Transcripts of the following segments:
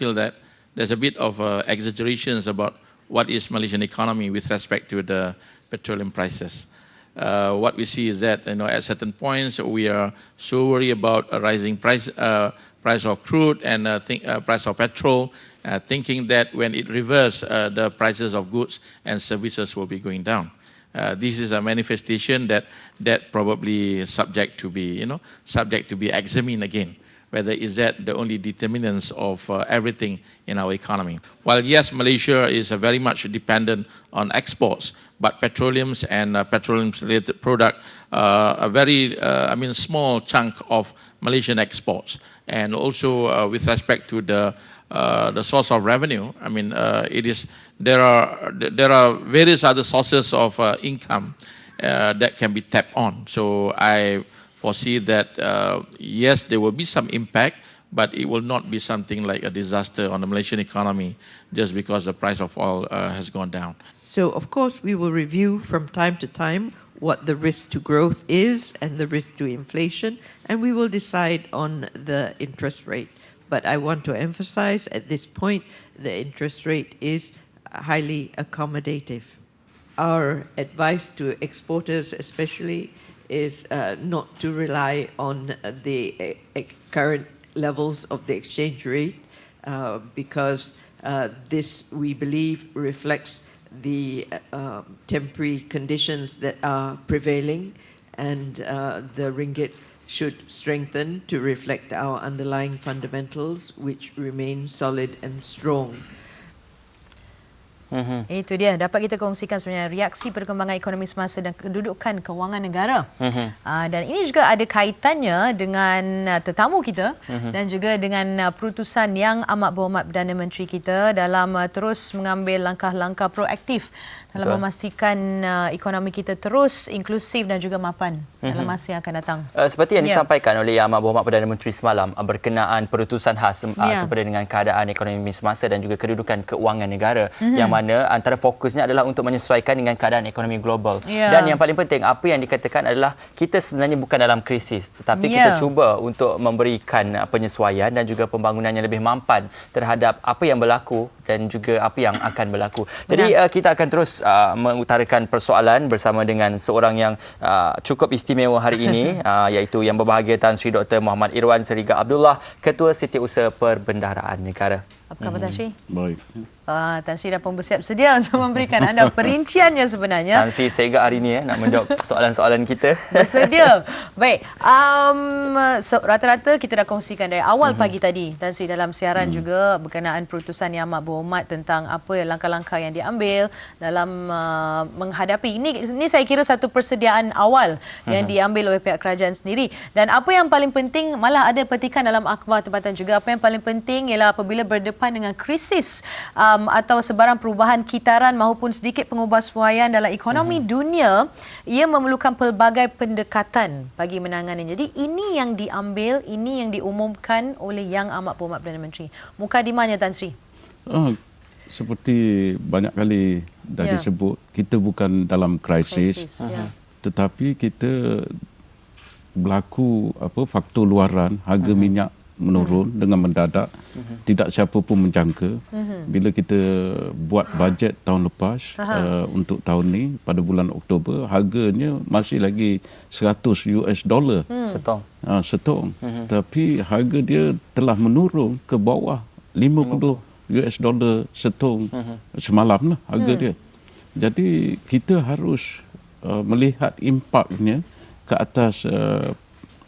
feel that there's a bit of uh, exaggerations about what is Malaysian economy with respect to the petroleum prices. Uh, what we see is that you know at certain points we are so worried about a rising price uh, price of crude and uh, think, uh, price of petrol, uh, thinking that when it reverses, uh, the prices of goods and services will be going down. This is a manifestation that that probably subject to be you know subject to be examined again whether is that the only determinants of uh, everything in our economy. While yes, Malaysia is uh, very much dependent on exports, but petroleums and uh, petroleum-related product uh, a very, uh, I mean, small chunk of Malaysian exports. And also uh, with respect to the uh, the source of revenue, I mean, uh, it is there are there are various other sources of uh, income uh, that can be tapped on. So I foresee that uh, yes, there will be some impact, but it will not be something like a disaster on the Malaysian economy just because the price of oil uh, has gone down. So, of course, we will review from time to time what the risk to growth is and the risk to inflation, and we will decide on the interest rate. But I want to emphasize at this point the interest rate is highly accommodative. Our advice to exporters, especially, is uh, not to rely on the uh, current levels of the exchange rate uh, because this, we believe, reflects the um, temporary conditions that are prevailing and the ringgit should strengthen to reflect our underlying fundamentals, which remain solid and strong. Mm-hmm. Itu dia dapat kita kongsikan sebenarnya reaksi perkembangan ekonomi semasa dan kedudukan kewangan negara. Mm-hmm. Uh, dan ini juga ada kaitannya dengan uh, tetamu kita mm-hmm. dan juga dengan uh, perutusan yang amat berhormat Perdana Menteri kita dalam uh, terus mengambil langkah-langkah proaktif dalam Betul. memastikan uh, ekonomi kita terus inklusif dan juga mapan mm-hmm. dalam masa yang akan datang. Uh, seperti yang yeah. disampaikan oleh Yang Amat Berhormat Perdana Menteri semalam uh, berkenaan perutusan khas uh, yeah. seperti dengan keadaan ekonomi semasa dan juga kedudukan keuangan negara mm-hmm. yang mana antara fokusnya adalah untuk menyesuaikan dengan keadaan ekonomi global. Yeah. Dan yang paling penting apa yang dikatakan adalah kita sebenarnya bukan dalam krisis tetapi yeah. kita cuba untuk memberikan uh, penyesuaian dan juga pembangunan yang lebih mampan terhadap apa yang berlaku dan juga apa yang akan berlaku. Jadi uh, kita akan terus uh, mengutarakan persoalan bersama dengan seorang yang uh, cukup istimewa hari ini uh, iaitu yang berbahagia Tan Sri Dr. Muhammad Irwan Seriga Abdullah Ketua Setiausaha Perbendaharaan Negara. Apa khabar Tan Sri? Baik. Uh, Tan Sri dah pun bersiap sedia untuk memberikan anda perinciannya sebenarnya. Tan Sri sega hari ini eh, nak menjawab soalan-soalan kita. Bersedia. Baik. Um, so, rata-rata kita dah kongsikan dari awal mm-hmm. pagi tadi Tan Sri dalam siaran mm-hmm. juga berkenaan perutusan yang amat berhormat tentang apa langkah-langkah yang diambil dalam uh, menghadapi ini ini saya kira satu persediaan awal yang diambil oleh pihak kerajaan sendiri dan apa yang paling penting malah ada petikan dalam akhbar tempatan juga apa yang paling penting ialah apabila berdepan dengan krisis um, atau sebarang perubahan kitaran maupun sedikit pengubahsuaian dalam ekonomi uh-huh. dunia, ia memerlukan pelbagai pendekatan bagi menanganinya. Jadi ini yang diambil, ini yang diumumkan oleh Yang Amat Berhormat Perdana Menteri. Mukadimahnya Tan Sri. Oh, seperti banyak kali dah yeah. disebut, kita bukan dalam krisis. krisis uh-huh. yeah. Tetapi kita berlaku apa faktor luaran harga uh-huh. minyak menurun hmm. dengan mendadak hmm. tidak siapa pun menjangka hmm. bila kita buat bajet tahun lepas uh, untuk tahun ni pada bulan Oktober harganya masih lagi 100 US dollar hmm. setong uh, setong hmm. tapi harga dia telah menurun ke bawah 50 US dollar setong hmm. semalam lah harga hmm. dia jadi kita harus uh, melihat impaknya ke atas uh,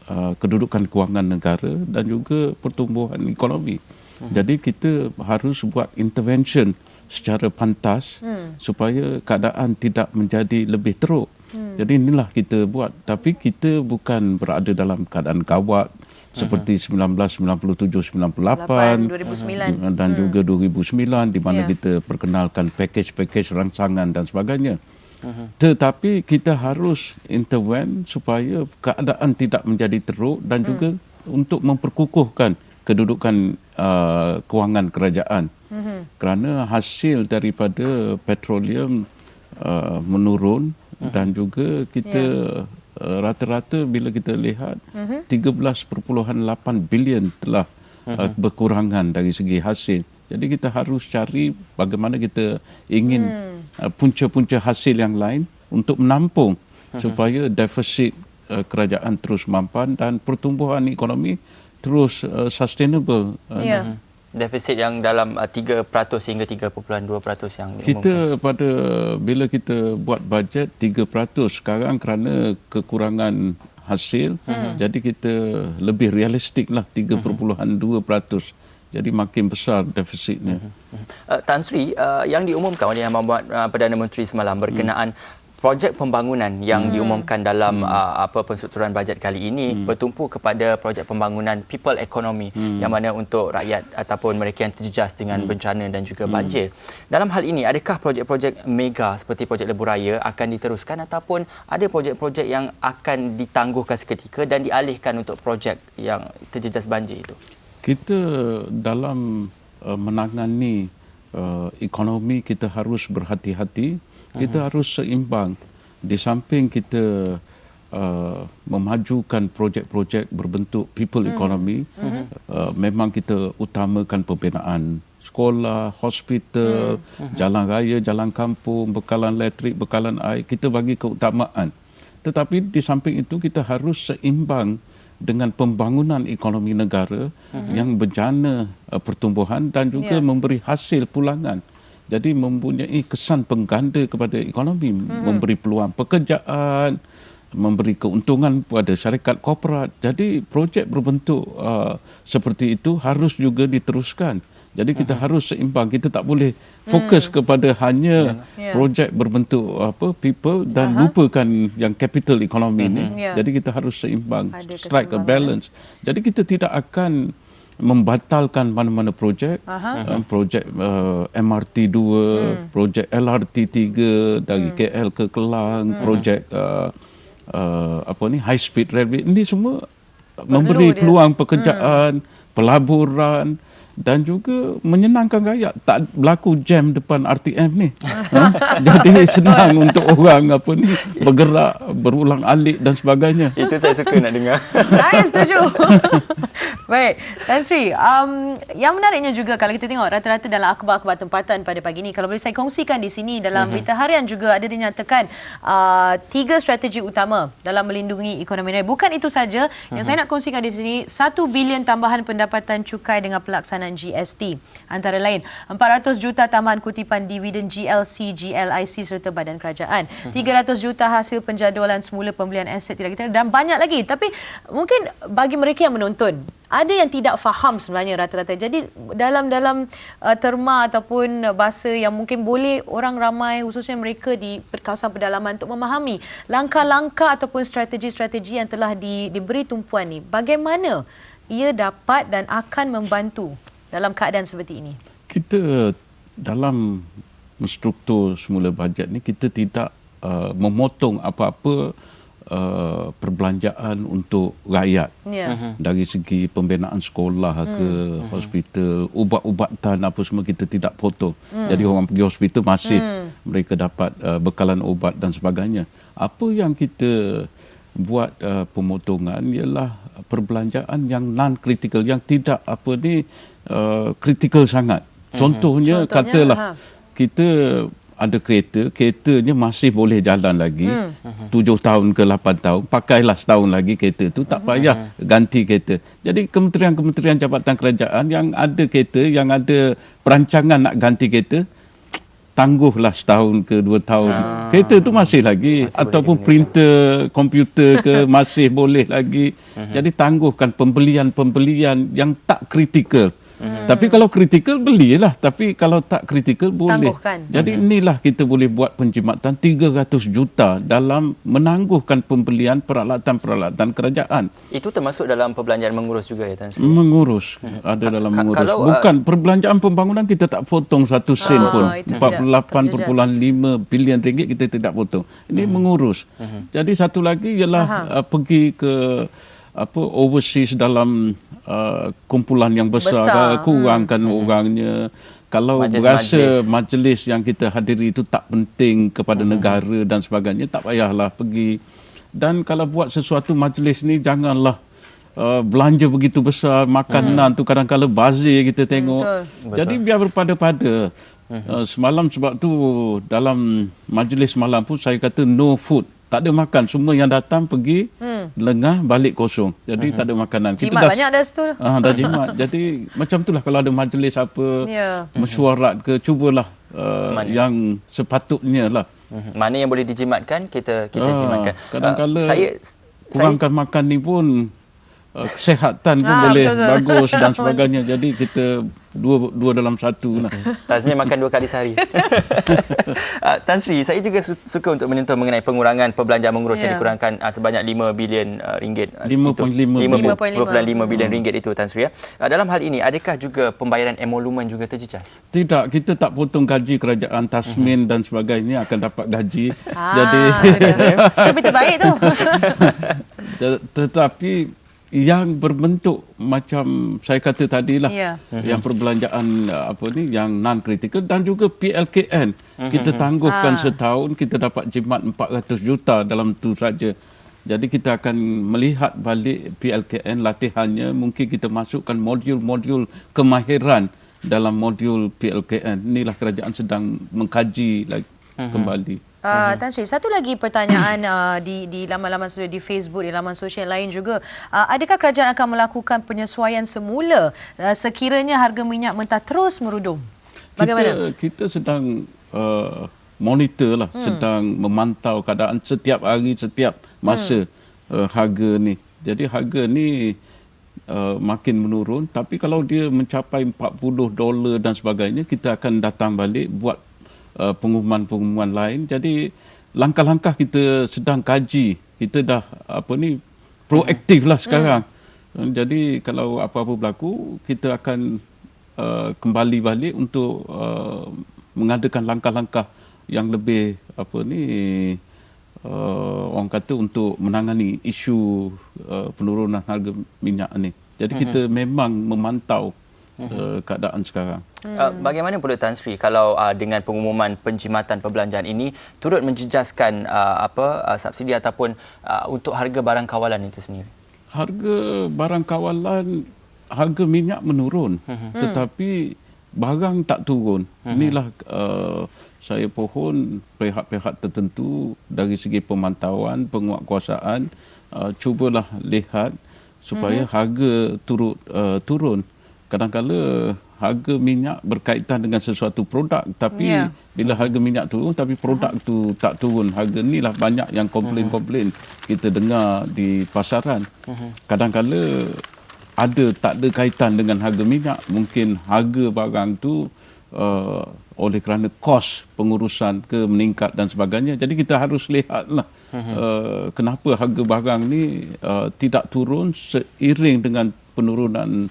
Uh, kedudukan kewangan negara dan juga pertumbuhan ekonomi. Hmm. Jadi kita harus buat intervention secara pantas hmm. supaya keadaan tidak menjadi lebih teruk. Hmm. Jadi inilah kita buat tapi kita bukan berada dalam keadaan gawat hmm. seperti 1997 98 2009 dan hmm. juga 2009 di mana yeah. kita perkenalkan package-package rangsangan dan sebagainya. Tetapi kita harus intervene supaya keadaan tidak menjadi teruk dan hmm. juga untuk memperkukuhkan kedudukan uh, kewangan kerajaan. Hmm. Kerana hasil daripada petroleum uh, menurun hmm. dan juga kita yeah. Uh, rata-rata bila kita lihat hmm. 13.8 bilion telah uh, berkurangan dari segi hasil. Jadi kita harus cari bagaimana kita ingin uh, punca-punca hasil yang lain untuk menampung supaya defisit uh, kerajaan terus mampan dan pertumbuhan ekonomi terus uh, sustainable. Uh, Ya. Defisit yang dalam uh, 3% hingga 3.2% yang Kita pada bila kita buat bajet 3% sekarang kerana kekurangan hasil hmm. jadi kita lebih realistik lah 3.2%. Jadi makin besar defisitnya. Uh, Tan Sri, uh, yang diumumkan oleh Yang Amat uh, Perdana Menteri semalam berkenaan projek pembangunan yang diumumkan dalam uh, apa penstrukturan bajet kali ini bertumpu kepada projek pembangunan people economy yang mana untuk rakyat ataupun mereka yang terjejas dengan bencana dan juga banjir. Dalam hal ini adakah projek-projek mega seperti projek lebuh raya akan diteruskan ataupun ada projek-projek yang akan ditangguhkan seketika dan dialihkan untuk projek yang terjejas banjir itu? Kita dalam uh, menangani uh, ekonomi kita harus berhati-hati. Kita harus seimbang. Di samping kita uh, memajukan projek-projek berbentuk people economy, uh, memang kita utamakan pembinaan sekolah, hospital, jalan raya, jalan kampung, bekalan elektrik, bekalan air, kita bagi keutamaan. Tetapi di samping itu kita harus seimbang dengan pembangunan ekonomi negara yang berjana uh, pertumbuhan dan juga Ya. memberi hasil pulangan. Jadi mempunyai kesan pengganda kepada ekonomi, memberi peluang pekerjaan, memberi keuntungan kepada syarikat korporat. Jadi projek berbentuk uh, seperti itu harus juga diteruskan. Jadi kita harus seimbang. Kita tak boleh fokus kepada hanya Ya. projek berbentuk apa people dan lupakan yang capital economy ni. Ya. Jadi kita harus seimbang, Ada strike a balance. Jadi kita tidak akan membatalkan mana-mana projek. Aha. Uh, projek uh, MRT 2, hmm. projek LRT 3 dari hmm. KL ke Kelang, hmm. projek uh, uh, apa ni high speed railway. Ini semua memberi dia. peluang pekerjaan, pelaburan dan juga menyenangkan rakyat. Tak berlaku jam depan RTM ni. ha? Jadi senang untuk orang apa ni bergerak, berulang alik dan sebagainya. Itu saya suka nak dengar. Saya setuju. Baik, Tan Sri, um, yang menariknya juga kalau kita tengok rata-rata dalam akhbar-akhbar tempatan pada pagi ini, kalau boleh saya kongsikan di sini dalam Mhm. berita harian juga ada dinyatakan uh, tiga strategi utama dalam melindungi ekonomi negara. Bukan itu saja, yang Mhm. saya nak kongsikan di sini, 1 bilion tambahan pendapatan cukai dengan pelaksanaan GST. Antara lain, 400 juta tambahan kutipan dividen GLC, GLIC serta badan kerajaan. 300 juta hasil penjadualan semula pembelian aset tidak kita dan banyak lagi. Tapi mungkin bagi mereka yang menonton, ada yang tidak faham sebenarnya rata-rata. Jadi dalam dalam uh, terma ataupun bahasa yang mungkin boleh orang ramai khususnya mereka di kawasan pedalaman untuk memahami langkah-langkah ataupun strategi-strategi yang telah di, diberi tumpuan ni. Bagaimana ia dapat dan akan membantu dalam keadaan seperti ini? kita dalam menstruktur semula bajet ni kita tidak uh, memotong apa-apa uh, perbelanjaan untuk rakyat. Ya. dari segi pembinaan sekolah ke hospital ubat-ubatan apa semua kita tidak potong. Jadi orang pergi hospital masih mereka dapat uh, bekalan ubat dan sebagainya. Apa yang kita buat uh, pemotongan ialah perbelanjaan yang non kritikal yang tidak apa ni uh, kritikal sangat contohnya, Contohnya, katalah ha. kita ada kereta, keretanya masih boleh jalan lagi. Tujuh tahun ke lapan tahun, pakailah setahun lagi kereta tu, tak payah ganti kereta. Jadi kementerian-kementerian jabatan kerajaan yang ada kereta, yang ada perancangan nak ganti kereta, tangguhlah setahun ke dua tahun. Kereta tu masih lagi. Masih ataupun printer, komputer ke masih boleh lagi. Jadi tangguhkan pembelian-pembelian yang tak kritikal. Tapi kalau kritikal belilah tapi kalau tak kritikal boleh. Tangguhkan. Jadi inilah kita boleh buat penjimatan 300 juta dalam menangguhkan pembelian peralatan-peralatan kerajaan. Itu termasuk dalam perbelanjaan mengurus juga ya Tan Sri? Mengurus ada Ka- dalam ka- mengurus. kalau, uh, Bukan perbelanjaan pembangunan kita tak potong satu sen Ah, pun. itu tidak 48.5 bilion ringgit kita tidak potong. Ini mengurus. Jadi satu lagi ialah uh, pergi ke apa overseas dalam uh, kumpulan yang besar, Besar. besar. kurangkan orangnya. Kalau Majlis-majlis. berasa majlis yang kita hadiri itu tak penting kepada negara dan sebagainya tak payahlah pergi. Dan kalau buat sesuatu majlis ni janganlah uh, belanja begitu besar makanan tu kadang-kala bazir kita tengok Betul. jadi biar berpada-pada uh, semalam sebab tu dalam majlis semalam pun saya kata no food tak ada makan semua yang datang pergi hmm. Lengah balik kosong jadi tak ada makanan Jimat banyak dah situ. Ah, dah jimat. Jadi macam itulah kalau ada majlis apa Ya. mesyuarat ke cubalah uh, Mana? yang sepatutnya lah. Mhm. Mana yang boleh dijimatkan kita kita Ah, jimatkan. kadang-kala Uh, saya Kurangkan makan ni pun uh, kesihatan pun Ah, boleh betul-betul. bagus dan sebagainya. Jadi kita dua dua dalam satu lah. Taznia makan dua kali sehari. uh, Tan Sri, saya juga su- suka untuk menyentuh mengenai pengurangan perbelanjaan mengurus yang Ya. dikurangkan uh, sebanyak 5 bilion uh, ringgit. Uh, 5.5 itu. 5.5. 5.5 bilion ringgit itu Tan Sri ya. Uh, dalam hal ini adakah juga pembayaran emolumen juga terjejas? Tidak, kita tak potong gaji kerajaan Tasmin dan sebagainya akan dapat gaji. Ah, Jadi Tapi terbaik tu. Tet- tetapi yang berbentuk macam saya kata tadi lah Ya. yang perbelanjaan uh, apa ni yang non critical dan juga PLKN kita tangguhkan Ah. setahun kita dapat jimat 400 juta dalam tu saja. Jadi kita akan melihat balik PLKN latihannya. Mungkin kita masukkan modul-modul kemahiran dalam modul PLKN inilah kerajaan sedang mengkaji lagi kembali Uh, Tan Sri, satu lagi pertanyaan uh, di di laman-laman sosial di Facebook, di laman sosial lain juga. Uh, adakah kerajaan akan melakukan penyesuaian semula uh, sekiranya harga minyak mentah terus merudum? Bagaimana? Kita, kita sedang uh, monitor lah, hmm. sedang memantau keadaan setiap hari, setiap masa hmm. uh, harga ni. Jadi harga ni uh, makin menurun. Tapi kalau dia mencapai 40 dolar dan sebagainya, kita akan datang balik buat uh, pengumuman-pengumuman lain. Jadi langkah-langkah kita sedang kaji. Kita dah apa ni proaktif lah sekarang. Hmm. Jadi kalau apa-apa berlaku, kita akan uh, kembali balik untuk uh, mengadakan langkah-langkah yang lebih apa ni uh, orang kata untuk menangani isu uh, penurunan harga minyak ni. Jadi kita memang memantau uh, keadaan sekarang. Uh, bagaimana pula Tan Sri kalau uh, dengan pengumuman penjimatan perbelanjaan ini turut menjejaskan uh, apa uh, subsidi ataupun uh, untuk harga barang kawalan itu sendiri? Harga barang kawalan harga minyak menurun Hmm. tetapi barang tak turun. Inilah uh, saya pohon pihak-pihak tertentu dari segi pemantauan, penguatkuasaan uh, cubalah lihat supaya harga turut uh, turun. Kadang-kala harga minyak berkaitan dengan sesuatu produk tapi Ya. bila harga minyak turun tapi produk tu tak turun. Harga ni lah banyak yang komplain-komplain kita dengar di pasaran. Kadang-kala ada tak ada kaitan dengan harga minyak mungkin harga barang tu uh, oleh kerana kos pengurusan ke meningkat dan sebagainya. Jadi kita harus lihatlah uh, kenapa harga barang ni uh, tidak turun seiring dengan penurunan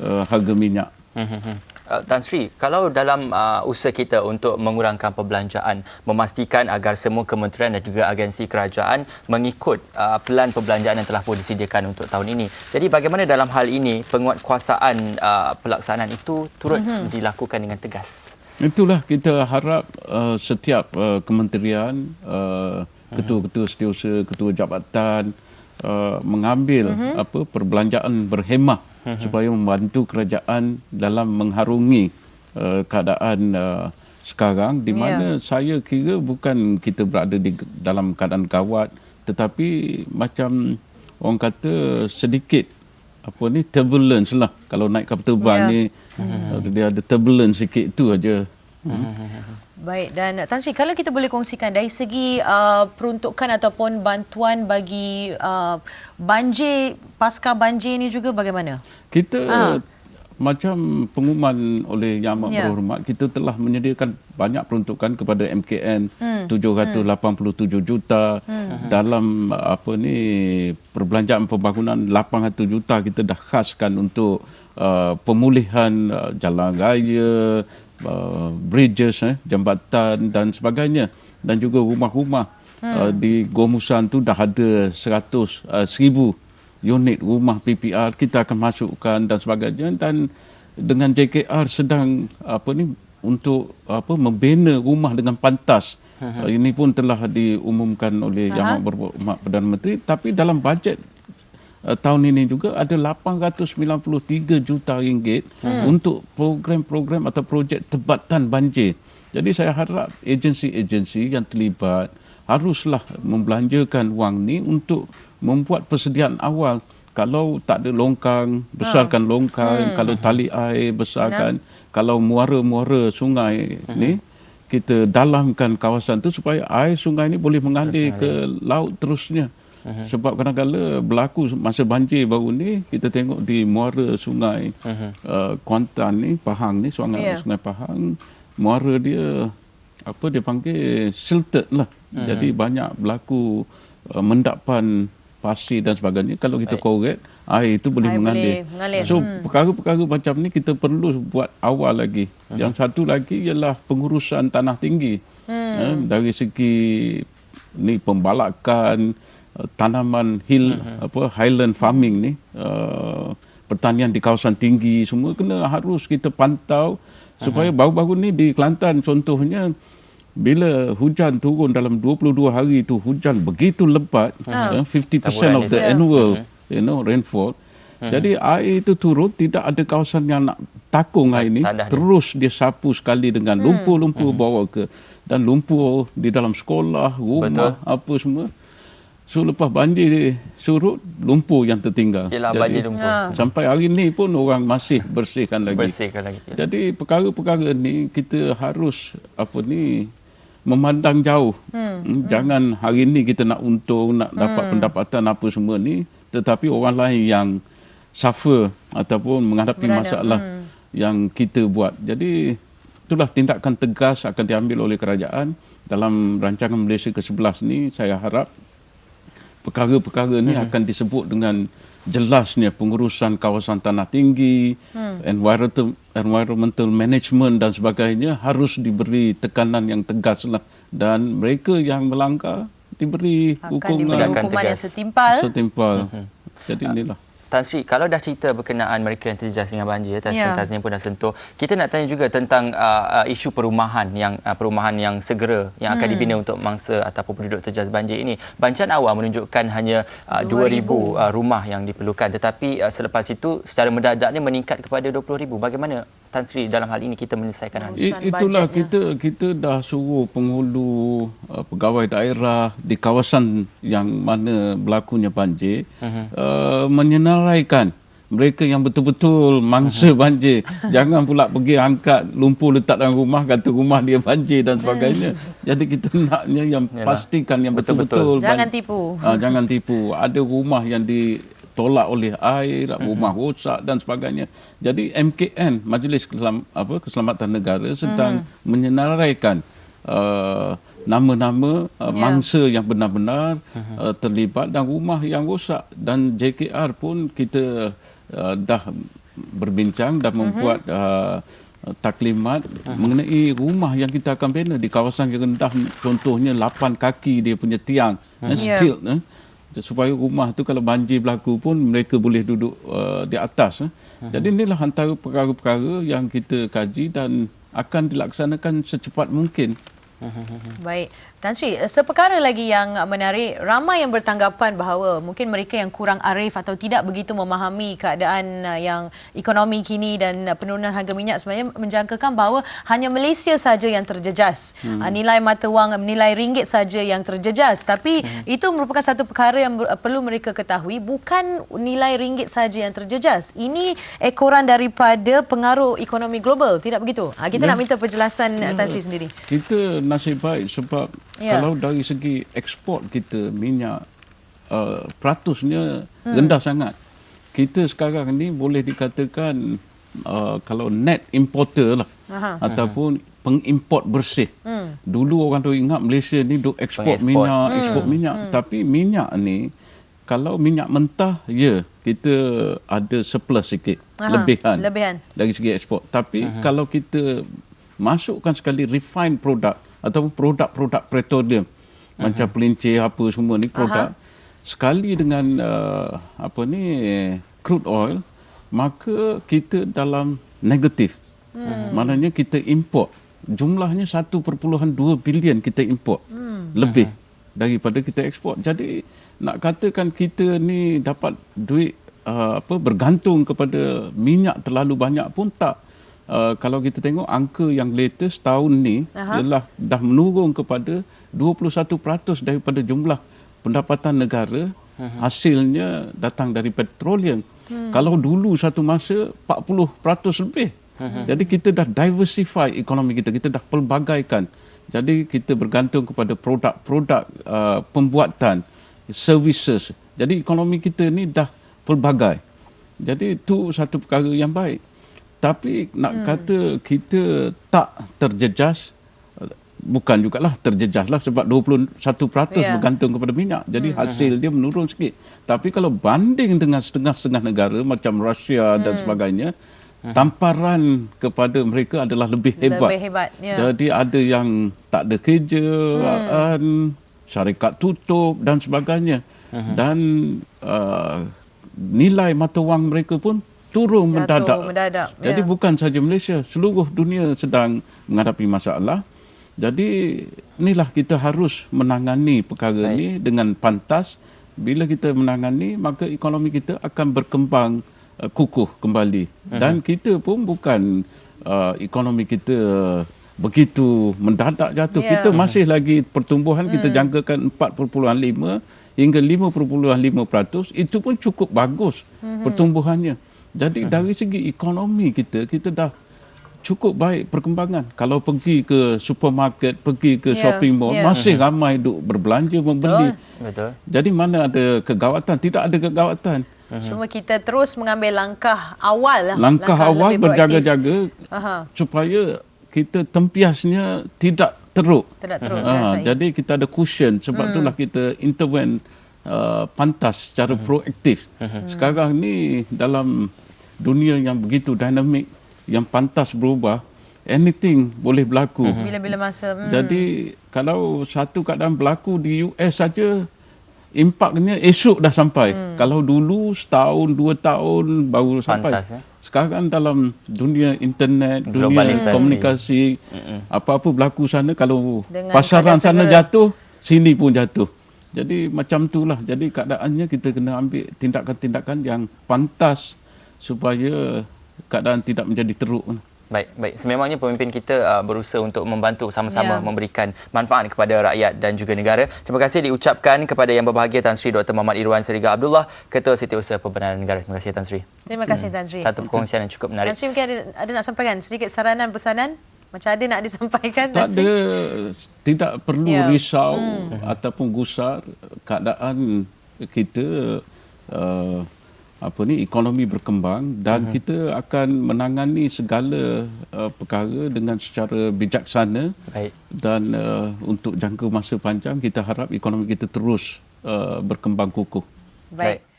uh, harga minyak Uh, Tan Sri, kalau dalam uh, usaha kita untuk mengurangkan perbelanjaan, memastikan agar semua kementerian dan juga agensi kerajaan mengikut uh, pelan perbelanjaan yang telah pun disediakan untuk tahun ini. Jadi bagaimana dalam hal ini penguatkuasaan uh, pelaksanaan itu turut mm-hmm. dilakukan dengan tegas? Itulah kita harap uh, setiap uh, kementerian, uh, ketua-ketua setiausaha, ketua jabatan uh, mengambil uh-huh. apa perbelanjaan berhemah uh-huh. supaya membantu kerajaan dalam mengharungi uh, keadaan uh, sekarang di mana yeah. saya kira bukan kita berada di dalam keadaan gawat tetapi macam orang kata sedikit apa ni turbulence lah kalau naik kapal terbang Ya. ni uh, dia ada turbulence sikit tu aja Baik dan Tan Sri kalau kita boleh kongsikan dari segi uh, peruntukan ataupun bantuan bagi uh, banjir pasca banjir ni juga bagaimana? Kita Ah. macam pengumuman oleh Yang Amat Ya. Berhormat, kita telah menyediakan banyak peruntukan kepada MKN Hmm. 787 juta dalam apa ni perbelanjaan pembangunan 800 juta kita dah khaskan untuk uh, pemulihan uh, jalan raya, uh, bridges, eh, jambatan dan sebagainya. Dan juga rumah-rumah. Uh, di Gomusan tu dah ada 100 uh, 1000 unit rumah PPR kita akan masukkan dan sebagainya. Dan dengan JKR sedang apa ni untuk apa membina rumah dengan pantas. Uh, ini pun telah diumumkan oleh Yang Berhormat Perdana Menteri. Tapi dalam bajet uh, tahun ini juga ada 893 juta ringgit hmm. untuk program-program atau projek tebatan banjir. Jadi saya harap agensi-agensi yang terlibat haruslah membelanjakan wang ni untuk membuat persediaan awal. Kalau tak ada longkang, besarkan longkang. Hmm. Kalau tali air, besarkan. Kalau muara-muara sungai hmm. ni, kita dalamkan kawasan tu supaya air sungai ni boleh mengalir ke laut terusnya. Uh-huh. Sebab kadang-kadang berlaku masa banjir baru ni kita tengok di muara sungai uh-huh. uh, Kuantan ni Pahang ni sungai yeah. sungai Pahang muara dia apa dia panggil silted lah. Uh-huh. Jadi banyak berlaku uh, mendapan pasir dan sebagainya kalau kita korek air itu boleh air mengalir. Boleh mengalir. So hmm. perkara-perkara macam ni kita perlu buat awal lagi. Hmm. Yang satu lagi ialah pengurusan tanah tinggi. Hmm. Eh, dari segi ni pembalakan uh, tanaman hill hmm. apa highland farming ni uh, pertanian di kawasan tinggi semua kena harus kita pantau supaya hmm. baru-baru ni di Kelantan contohnya bila hujan turun dalam 22 hari itu hujan begitu lebat uh-huh. uh, 50% of the annual uh-huh you know rainfall. Hmm. Jadi air itu turun tidak ada kawasan yang nak takung air ini terus dia sapu sekali dengan hmm. lumpur-lumpur hmm. bawa ke dan lumpur di dalam sekolah, rumah, Betul. apa semua. So lepas banjir surut, lumpur yang tertinggal. Yalah, Jadi, banjir lumpur. Ya. Sampai hari ini pun orang masih bersihkan lagi. Bersihkan lagi. Ya. Jadi perkara-perkara ni kita harus apa ni memandang jauh. Hmm. hmm. Jangan hari ini kita nak untung, nak dapat hmm. pendapatan apa semua ni tetapi orang lain yang suffer ataupun menghadapi Berada. masalah hmm. yang kita buat. Jadi itulah tindakan tegas akan diambil oleh kerajaan dalam rancangan Malaysia ke-11 ni saya harap perkara-perkara ni hmm. akan disebut dengan jelasnya pengurusan kawasan tanah tinggi, hmm. environmental, environmental management dan sebagainya harus diberi tekanan yang tegas lah. Dan mereka yang melanggar diberi Akan hukuman, diberi hukuman yang setimpal. Setimpal. Uh-huh. Jadi inilah. Tan Sri, kalau dah cerita berkenaan mereka yang terjejas dengan banjir, Tan Sri yeah. Pun dah sentuh. Kita nak tanya juga tentang uh, uh, isu perumahan yang uh, perumahan yang segera yang akan hmm. dibina untuk mangsa ataupun penduduk terjejas banjir ini. Bancaan awal menunjukkan hanya uh, 2,000 uh, rumah yang diperlukan tetapi uh, selepas itu secara mendadaknya meningkat kepada 20,000. Bagaimana Tan Sri dalam hal ini kita menyelesaikan hal ini? Itulah kita kita dah suruh penghulu uh, pegawai daerah di kawasan yang mana berlakunya banjir uh-huh. uh, menyenaraikan mereka yang betul-betul mangsa uh-huh. banjir jangan pula pergi angkat lumpur letak dalam rumah kata rumah dia banjir dan sebagainya jadi kita naknya yang Yalah. pastikan yang betul-betul, jangan tipu uh, jangan tipu ada rumah yang di tolak oleh air, mm-hmm. rumah rosak dan sebagainya. Jadi MKN Majlis Keselam, apa, Keselamatan Negara sedang mm-hmm. menyenaraikan uh, nama-nama uh, yeah. mangsa yang benar-benar mm-hmm. uh, terlibat dan rumah yang rosak dan JKR pun kita uh, dah berbincang dan membuat mm-hmm. uh, taklimat uh-huh. mengenai rumah yang kita akan bina di kawasan yang rendah contohnya 8 kaki dia punya tiang uh-huh. steel yeah. eh supaya rumah tu kalau banjir berlaku pun mereka boleh duduk uh, di atas. Eh. Uh-huh. Jadi inilah antara perkara-perkara yang kita kaji dan akan dilaksanakan secepat mungkin. Uh-huh. Baik. Tan Sri, seperkara lagi yang menarik, ramai yang bertanggapan bahawa mungkin mereka yang kurang arif atau tidak begitu memahami keadaan eh, yang ekonomi kini dan penurunan harga minyak sebenarnya menjangkakan bahawa hanya Malaysia saja yang terjejas. Hmm. Ah, nilai mata wang, nilai ringgit saja yang terjejas. Tapi hmm. itu merupakan satu perkara yang perlu mereka ketahui, bukan nilai ringgit saja yang terjejas. Ini ekoran daripada pengaruh ekonomi global, tidak begitu? Ah, kita ya. nak minta penjelasan ya. Tan Sri sendiri. Kita nasib baik sebab Ya. Kalau dari segi ekspor kita minyak uh, peratusnya hmm. rendah sangat. Kita sekarang ni boleh dikatakan uh, kalau net importer lah Aha. ataupun pengimport bersih. Hmm. Dulu orang tu ingat Malaysia ni duk ekspor minyak, hmm. ekspor minyak, hmm. tapi minyak ni kalau minyak mentah ya kita ada surplus sikit, Aha. lebihan. Lebihan. Dari segi ekspor. Tapi Aha. kalau kita masukkan sekali refined product ataupun produk-produk petroleum uh-huh. macam pelincir apa semua ni produk uh-huh. sekali dengan uh, apa ni crude oil maka kita dalam negatif hmm. maknanya kita import jumlahnya 1.2 bilion kita import hmm. lebih uh-huh. daripada kita ekspor. Jadi nak katakan kita ni dapat duit uh, apa bergantung kepada minyak terlalu banyak pun tak. Uh, kalau kita tengok angka yang latest tahun ni Aha. ialah dah menurun kepada 21% daripada jumlah pendapatan negara hasilnya datang dari petroleum. Kalau dulu satu masa 40% lebih. Jadi kita dah diversify ekonomi kita, kita dah pelbagaikan. Jadi kita bergantung kepada produk-produk uh, pembuatan, services. Jadi ekonomi kita ni dah pelbagai. Jadi itu satu perkara yang baik. Tapi nak hmm. kata kita tak terjejas bukan jugalah terjejas lah sebab 21% Ya. bergantung kepada minyak. Jadi hasil dia menurun sikit. Tapi kalau banding dengan setengah-setengah negara macam Rusia dan sebagainya, tamparan kepada mereka adalah lebih hebat. Lebih hebat, ya. Jadi ada yang tak ada kerja, kan, syarikat tutup dan sebagainya. Dan uh, nilai mata wang mereka pun turun Jatuh mendadak. mendadak, Jadi ya. bukan saja Malaysia, seluruh dunia sedang menghadapi masalah. Jadi inilah kita harus menangani perkara Baik. ini dengan pantas. Bila kita menangani, maka ekonomi kita akan berkembang uh, kukuh kembali. Dan kita pun bukan uh, ekonomi kita begitu mendadak jatuh. Ya. Kita masih lagi pertumbuhan kita jangkakan 4.5 hingga 5.5%. Itu pun cukup bagus pertumbuhannya. Jadi dari segi ekonomi kita, kita dah cukup baik perkembangan. Kalau pergi ke supermarket, pergi ke Ya, shopping mall, ya. masih ramai duk berbelanja, membeli. Betul. Jadi mana ada kegawatan? Tidak ada kegawatan. Cuma kita terus mengambil langkah awal lah. Langkah awal lebih proaktif. berjaga-jaga Aha. supaya kita tempiasnya tidak teruk. Tidak teruk Ah, dirasai. jadi kita ada cushion sebab itulah kita intervene uh, pantas secara proaktif. Sekarang ni dalam dunia yang begitu dinamik yang pantas berubah anything boleh berlaku. Bila-bila masa. Hmm. Jadi kalau satu keadaan berlaku di US saja impaknya esok dah sampai. Hmm. Kalau dulu setahun dua tahun baru sampai. Pantas, ya. Sekarang dalam dunia internet, dunia komunikasi, apa-apa berlaku sana kalau Dengan pasaran sana segera. jatuh, sini pun jatuh. Jadi macam itulah. Jadi keadaannya kita kena ambil tindakan-tindakan yang pantas supaya keadaan tidak menjadi teruk. Baik, baik. Sememangnya pemimpin kita uh, berusaha untuk membantu Ya. sama-sama memberikan manfaat kepada rakyat dan juga negara. Terima kasih diucapkan kepada yang berbahagia Tan Sri Dr. Muhammad Irwan Seriga Abdullah, Ketua Setiausaha Pembenaran Negara. Terima kasih Tan Sri. Terima kasih Tan Sri. Satu perkongsian yang cukup Tan menarik. Sri mungkin ada, ada nak sampaikan sedikit saranan pesanan? Macam ada nak disampaikan Tak Tan Sri? ada, tidak perlu Ya. risau ataupun gusar keadaan kita uh, apa ni ekonomi berkembang dan kita akan menangani segala uh, perkara dengan secara bijaksana Baik. dan uh, untuk jangka masa panjang kita harap ekonomi kita terus uh, berkembang kukuh. Baik.